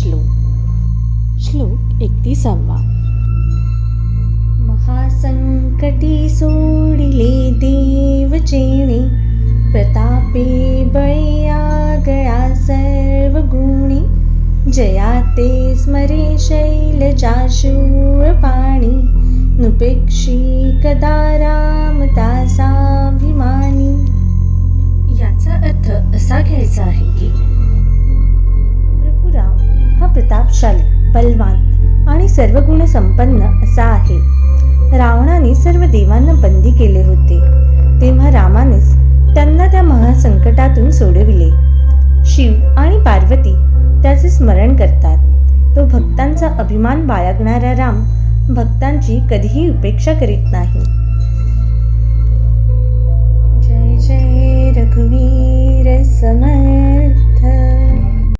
श्लोक. श्लोक एकतीसावा. महासंकटी सोडिले देव चेणे प्रतापे बळया गळा सर्व गुणी जया ते स्मरे शैलजा शूळ पाणी नुपेक्षी कदा रामदासाभिमानी. याचा अर्थ असा घ्यायचा आहे बलशाली बलवान आणि सर्व गुण संपन्न असा आहे. रावणाने सर्व देवांना बंदी केले होते. तेव्हा रामानेच त्यांना त्या महासंकटातून सोडविले. शिव आणि पार्वती त्याचे स्मरण करतात. तो भक्तांचा अभिमान बाळगणारा राम भक्तांची कधीही उपेक्षा करीत नाही.